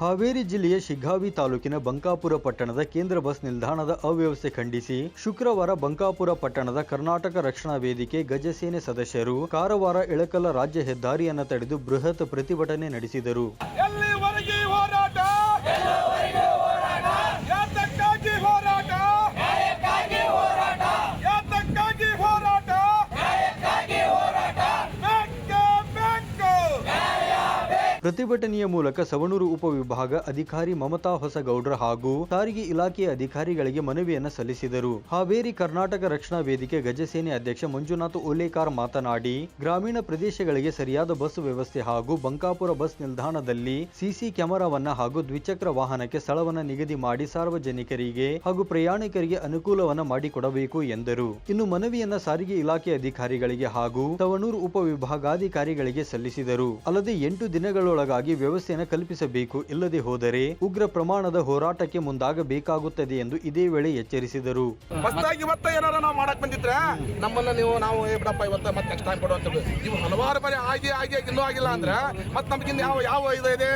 ಹಾವೇರಿ ಜಿಲ್ಲೆಯ ಶಿಗ್ಗಾವಿ ತಾಲೂಕಿನ ಬಂಕಾಪುರ ಪಟ್ಟಣದ ಕೇಂದ್ರ ಬಸ್ ನಿಲ್ದಾಣದ ಅವ್ಯವಸ್ಥೆ ಖಂಡಿಸಿ ಶುಕ್ರವಾರ ಬಂಕಾಪುರ ಪಟ್ಟಣದ ಕರ್ನಾಟಕ ರಕ್ಷಣಾ ವೇದಿಕೆ ಗಜಸೇನೆ ಸದಸ್ಯರು ಕಾರವಾರ ಇಳಕಲ ರಾಜ್ಯ ಹೆದ್ದಾರಿಯನ್ನು ತಡೆದು ಬೃಹತ್ ಪ್ರತಿಭಟನೆ ನಡೆಸಿದರು. ಪ್ರತಿಭಟನೆಯ ಮೂಲಕ ಸವಣೂರು ಉಪವಿಭಾಗ ಅಧಿಕಾರಿ ಮಮತಾ ಹೊಸಗೌಡ್ರ ಹಾಗೂ ಸಾರಿಗೆ ಇಲಾಖೆಯ ಅಧಿಕಾರಿಗಳಿಗೆ ಮನವಿಯನ್ನು ಸಲ್ಲಿಸಿದರು. ಹಾವೇರಿ ಕರ್ನಾಟಕ ರಕ್ಷಣಾ ವೇದಿಕೆ ಗಜಸೇನೆ ಅಧ್ಯಕ್ಷ ಮಂಜುನಾಥ್ ಓಲೇಕಾರ್ ಮಾತನಾಡಿ, ಗ್ರಾಮೀಣ ಪ್ರದೇಶಗಳಿಗೆ ಸರಿಯಾದ ಬಸ್ ವ್ಯವಸ್ಥೆ ಹಾಗೂ ಬಂಕಾಪುರ ಬಸ್ ನಿಲ್ದಾಣದಲ್ಲಿ ಸಿಸಿ ಕ್ಯಾಮೆರಾವನ್ನ ಹಾಗೂ ದ್ವಿಚಕ್ರ ವಾಹನಕ್ಕೆ ಸ್ಥಳವನ್ನು ನಿಗದಿ ಮಾಡಿ ಸಾರ್ವಜನಿಕರಿಗೆ ಹಾಗೂ ಪ್ರಯಾಣಿಕರಿಗೆ ಅನುಕೂಲವನ್ನ ಮಾಡಿಕೊಡಬೇಕು ಎಂದರು. ಇನ್ನು ಮನವಿಯನ್ನ ಸಾರಿಗೆ ಇಲಾಖೆ ಅಧಿಕಾರಿಗಳಿಗೆ ಹಾಗೂ ಸವಣೂರು ಉಪವಿಭಾಗಾಧಿಕಾರಿಗಳಿಗೆ ಸಲ್ಲಿಸಿದರು. ಅಲ್ಲದೆ ಎಂಟು ದಿನಗಳೊಳಗಾಗಿ ವ್ಯವಸ್ಥೆಯನ್ನು ಕಲ್ಪಿಸಬೇಕು. ಇಲ್ಲದೆ ಹೋದರೆ ಉಗ್ರ ಪ್ರಮಾಣದ ಹೋರಾಟಕ್ಕೆ ಮುಂದಾಗಬೇಕಾಗುತ್ತದೆ ಎಂದು ಇದೇ ವೇಳೆ ಎಚ್ಚರಿಸಿದರು. ಹೊಸದಾಗಿ ಇವತ್ತ ಏನಾರ ನಾವು ಮಾಡಕ್ ಬಂದಿದ್ರೆ ನಮ್ಮನ್ನ ನೀವು ನಾವು ಏ ಬಿಡಪ್ಪ ಇವತ್ತ ಮತ್ತೆ ನೆಕ್ಸ್ಟ್ ಟೈಮ್ ಕೊಡುವಂತ ಹೇಳಿ. ಹಲವಾರು ಬಾರಿ ಆಗಿ ಆಗಿ ಇನ್ನೂ ಆಗಿಲ್ಲ ಅಂದ್ರೆ ಮತ್ತೆ ನಮ್ಗಿನ್ ಯಾವ ಯಾವ ಇದು ಇದೆ?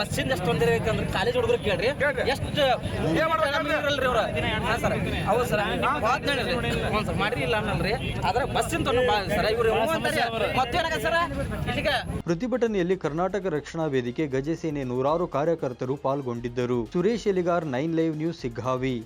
ಬಸ್ಸಿಂದ ಎಷ್ಟು ತೊಂದರೆ ಐತೆ ಅಂದ್ರೆ ಕಾಲೇಜ್ ಹುಡುಗರು ಕೇಳ್ರಿ. ಕೇಳ್ರಿ. ಎಷ್ಟು ಏನ್ ಮಾಡ್ಬೇಕು ಇರಲ್ರಿ ಅವ್ರ. ಹಾ ಸರ್. ಹೌದು ಸರ್. ಮಾತ್ ಹೇಳಿರಿ ಹ್ಞೂ ಸರ್. ಮಾಡ್ರಿ ಇಲ್ಲ ಅನ್ನಲ್ರಿ. ಆದ್ರೆ ಬಸ್ಸಿಂದ ಸರ್ ಇವ್ರು ಮತ್ತೇನಾಗ ಸರ್. ಇಲ್ಲಿಗೆ ಪ್ರತಿಭಟನೆಯಲ್ಲಿ ಕರ್ನಾಟಕ ರಕ್ಷಣಾ ವೇದಿಕೆ ಗಜಸೇನೆ ನೂರಾರು ಕಾರ್ಯಕರ್ತರು ಪಾಲ್ಗೊಂಡಿದ್ದರು. Suresh Eligar nine live news Siggavi.